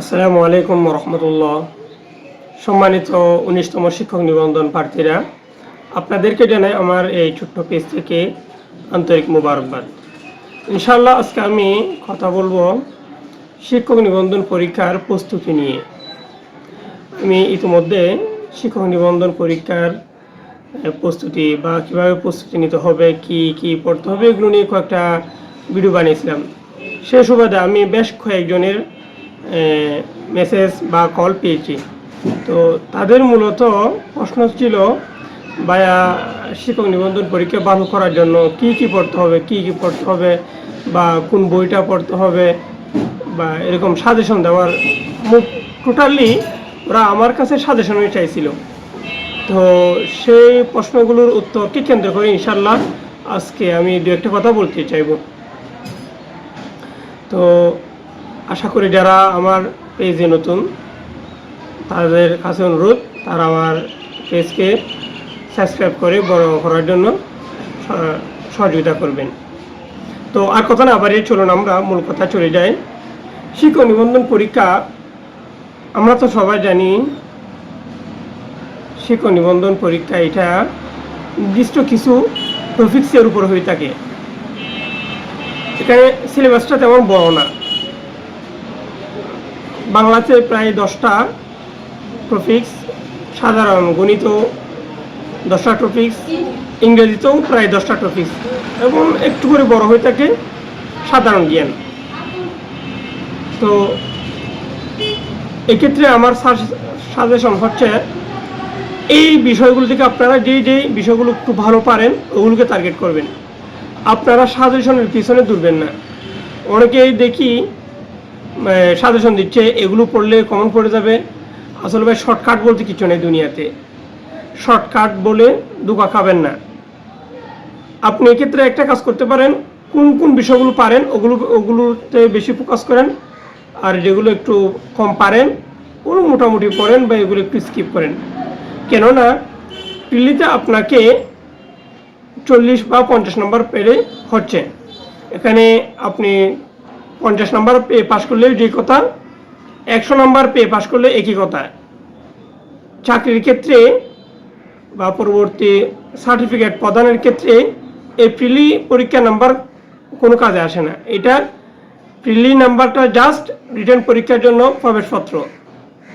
আসসালামু আলাইকুম রহমতুল্লাহ সম্মানিত উনিশতম শিক্ষক নিবন্ধন প্রার্থীরা, আপনাদেরকে জানাই আমার এই ছোট্ট পেজ থেকে আন্তরিক মুবারকবাদ। ইনশাল্লাহ আজকে আমি কথা বলব শিক্ষক নিবন্ধন পরীক্ষার প্রস্তুতি নিয়ে। আমি ইতিমধ্যে শিক্ষক নিবন্ধন পরীক্ষার প্রস্তুতি বা কীভাবে প্রস্তুতি নিতে হবে, কি কি পড়তে হবে, এগুলো নিয়ে কয়েকটা ভিডিও বানিয়েছিলাম। সেই সুবাদে আমি বেশ কয়েকজনের মেসেজ বা কল পেয়েছি। তো তাদের মূলত প্রশ্ন ছিল বায়া শিক্ষক নিবন্ধন পরীক্ষা ভালো করার জন্য কি কি পড়তে হবে, কি কি পড়তে হবে, বা কোন বইটা পড়তে হবে, বা এরকম সাজেশন দেওয়ার টোটালি ওরা আমার কাছে সাজেশনই চাইছিল। তো সেই প্রশ্নগুলোর উত্তরকে কেন্দ্র করে ইনশাল্লাহ আজকে আমি দু একটা কথা বলতে চাইব। তো আশা করি যারা আমার পেজে নতুন, তাদের কাছে অনুরোধ, তারা আমার পেজকে সাবস্ক্রাইব করে বড় করার জন্য সহ- সহযোগিতা করবেন। তো আর কথা না বাড়িয়ে চলুন আমরা, মূল কথা চলে যাই। শিক্ষক নিবন্ধন পরীক্ষা, আমরা তো সবাই জানি শিক্ষক নিবন্ধন পরীক্ষা এটা নির্দিষ্ট কিছু টপিক্সের উপর হয়ে থাকে। এখানে সিলেবাসটা তেমন বড় না। বাংলাতে প্রায় দশটা টপিক্স সাধারণ, গণিত দশটা টপিক্স, ইংরেজিতেও প্রায় দশটা টপিক্স এবং একটু করে বড় হয়ে থাকে সাধারণ জ্ঞান। তো এক্ষেত্রে আমার সাজেশন হচ্ছে, এই বিষয়গুলো থেকে আপনারা যেই যেই বিষয়গুলো একটু ভালো পারেন, ওগুলোকে টার্গেট করবেন। আপনারা সাজেশনের পিছনে দূরবেন না। অনেকেই দেখি সাজেশন দিচ্ছে, এগুলো পড়লে কমন পড়ে যাবে। আসলে ভাই শর্টকাট বলতে কিছু নেই দুনিয়াতে। শর্টকাট বলে দুকা খাবেন না। আপনি এক্ষেত্রে একটা কাজ করতে পারেন, কোন কোন বিষয়গুলো পারেন, ওগুলো, ওগুলোতে বেশি ফোকাস করেন, আর যেগুলো একটু কম পারেন, ওগুলো মোটামুটি পড়েন বা এগুলো একটু স্কিপ করেন। কেননা পিলিতে আপনাকে চল্লিশ বা পঞ্চাশ নম্বর পেলে হচ্ছে। এখানে আপনি পঞ্চাশ নম্বর পেয়ে পাশ করলে যে কথা, একশো নম্বর পেয়ে পাশ করলে একই কথা। চাকরির ক্ষেত্রে বা পরবর্তী সার্টিফিকেট প্রদানের ক্ষেত্রে এই প্রিলি পরীক্ষা নাম্বার কোনো কাজে আসে না। এটা প্রিলি নাম্বারটা জাস্ট রিটার্ন পরীক্ষার জন্য প্রবেশপত্র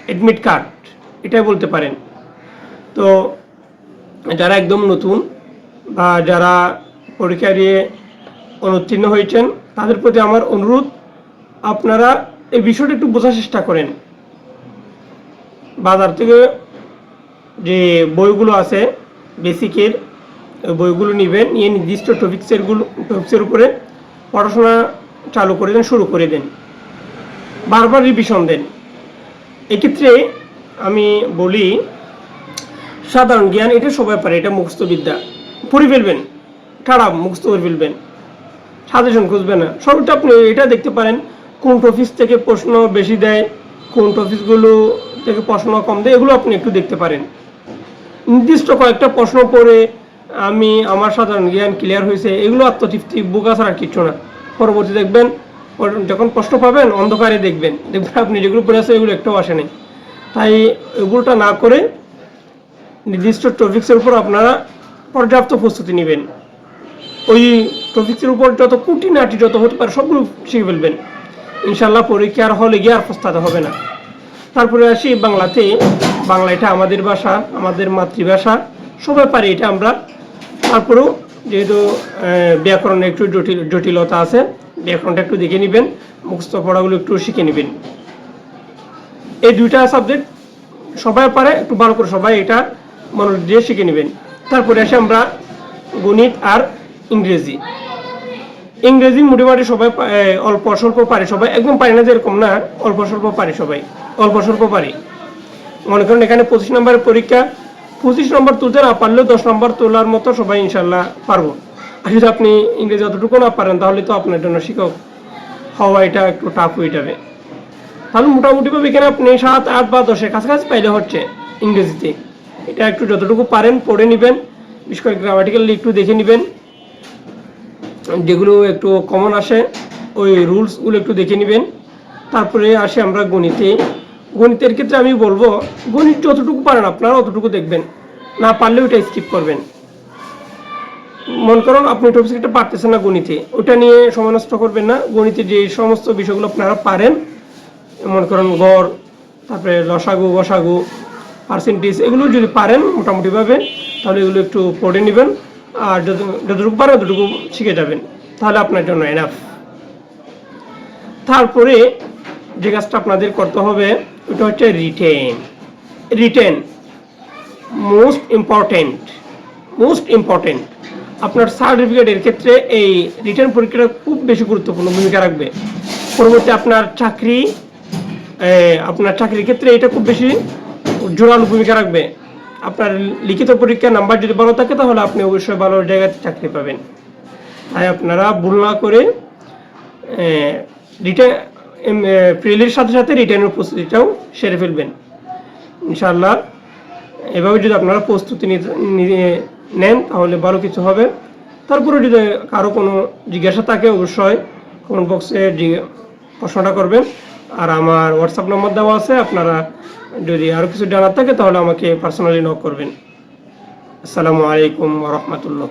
অ্যাডমিট কার্ড এটাই বলতে পারেন। তো যারা একদম নতুন বা যারা পরীক্ষা দিয়ে অনুত্তীর্ণ হয়েছেন তাদের প্রতি আমার অনুরোধ, আপনারা এই বিষয়টা একটু বোঝার চেষ্টা করেন। বাজার থেকে যে বইগুলো আছে বেসিকের বইগুলো নেবেন, নিয়ে নির্দিষ্ট টপিক্সেরগুলো টপিক্সের উপরে পড়াশোনা চালু করে দেন, শুরু করে দেন। বারবার রিভিশন দেন। এক্ষেত্রে আমি বলি, সাধারণ জ্ঞান এটা সবাই পারে, এটা মুখস্থ বিদ্যা। পড়ে ফেলবেন খারাপ মুখস্থ করে ফেলবেন। সাজেশন খুঁজবে না। সবটা আপনি এটা দেখতে পারেন, কোন টপিস থেকে প্রশ্ন বেশি দেয়, কোন টপিসগুলো থেকে প্রশ্ন কম দেয়, এগুলো আপনি একটু দেখতে পারেন। নির্দিষ্ট কয়েকটা প্রশ্ন পড়ে আমি আমার সাধারণ জ্ঞান ক্লিয়ার হয়েছে, এগুলো আত্মতৃপ্তি, বোকা ছাড়া কিচ্ছু না। পরবর্তী দেখবেন, যখন প্রশ্ন পাবেন, অন্ধকারে দেখবেন। দেখবেন আপনি যেগুলো পড়ে আছে এগুলো একটাও আসেনি তাই এগুলোটা না করে নির্দিষ্ট টপিক্সের উপর আপনারা পর্যাপ্ত প্রস্তুতি নেবেন। ওই টপিক্সের উপর যত কুটিনাটি যত হতে পারে, সবগুলো শিখে ফেলবেন। ইনশাল্লাহ পরীক্ষার হলে গিয়ে আর পস্তাতে হবে না। তারপরে আসি বাংলাতে। বাংলা এটা আমাদের ভাষা, আমাদের মাতৃভাষা, সবাই পারি এটা আমরা। তারপরেও যেহেতু ব্যাকরণে একটু জটিল, জটিলতা আছে, ব্যাকরণটা একটু দেখে নেবেন, মুখস্থ পড়াগুলো একটু শিখে নেবেন। এই দুইটা সাবজেক্ট সবাই পারে, একটু ভালো করে সবাই এটা মনোযোগ দিয়ে শিখে নেবেন। তারপরে আসে আমরা গণিত আর ইংরেজি। ইংরেজি মোটামুটি সবাই অল্প স্বল্প পারে সবাই। একদম পারে না যেরকম না, অল্প স্বল্প পারে সবাই। অল্প স্বল্প পারে। মনে করেন এখানে পঁচিশ নম্বরের পরীক্ষা, পঁচিশ নম্বর তুলতে না পারলেও দশ নম্বর তোলার মতো সবাই ইনশাল্লাহ পারব। আর যদি আপনি ইংরেজি অতটুকু না পারেন, তাহলে তো আপনার জন্য শিক্ষক হওয়া এটা একটু টাফ হয়ে যাবে। তাহলে মোটামুটিভাবে এখানে আপনি সাত, আট বা দশের কাছাকাছি পাইলে হচ্ছে ইংরেজিতে। এটা একটু যতটুকু পারেন, পড়ে নেবেন বিশেষ করে গ্রামাটিক্যালি একটু দেখে নেবেন। যেগুলো একটু কমন আসে, ওই রুলসগুলো একটু দেখে নেবেন। তারপরে আসে আমরা গণিতে। গণিতের ক্ষেত্রে আমি বলব, গণিত যতটুকু পারেন আপনারা অতটুকু দেখবেন। না পারলে ওটা স্কিপ করবেন। মন করুন আপনি টপিকটা পারতেছেন না গণিতে। ওটা নিয়ে সময় নষ্ট করবেন না। গণিতে যে সমস্ত বিষয়গুলো আপনারা পারেন, মনে করেন গড়, তারপরে লসাগু, বসাগু পার্সেন্টেজ এগুলো যদি পারেন মোটামুটিভাবে, তাহলে এগুলো একটু পড়ে নেবেন। আর যত যতটুকু পারেন ততটুকু শিখে যাবেন। তাহলে আপনার জন্য এনাফ তারপরে যে কাজটা আপনাদের করতে হবে, ওটা হচ্ছে written written most important most important আপনার সার্টিফিকেটের ক্ষেত্রে এই রিটার্ন পরীক্ষাটা খুব বেশি গুরুত্বপূর্ণ ভূমিকা রাখবে। পরবর্তী আপনার চাকরি আপনার চাকরির ক্ষেত্রে এটা খুব বেশি জোরালো ভূমিকা রাখবে। আপনার লিখিত পরীক্ষার নাম্বার যদি ভালো থাকে, তাহলে আপনি অবশ্যই ভালো জায়গায় চাকরি পাবেন। তাই আপনারা ভুল না করে রিটার্ন প্রিলির সাথে সাথে রিটার্নের প্রস্তুতিটাও সেরে ফেলবেন। ইনশাল্লাহ এভাবে যদি আপনারা প্রস্তুতি নেন, তাহলে ভালো কিছু হবে। তারপরে যদি কারও কোনো জিজ্ঞাসা থাকে, অবশ্যই কমেন্ট বক্সে প্রশ্নটা করবেন। আর আমার হোয়াটসঅ্যাপ নম্বর দেওয়া আছে, আপনারা যদি আরও কিছু জানার থাকে তাহলে আমাকে পার্সোনালি নক করবেন। আসসালামু আলাইকুম রহমতুল্লাহ।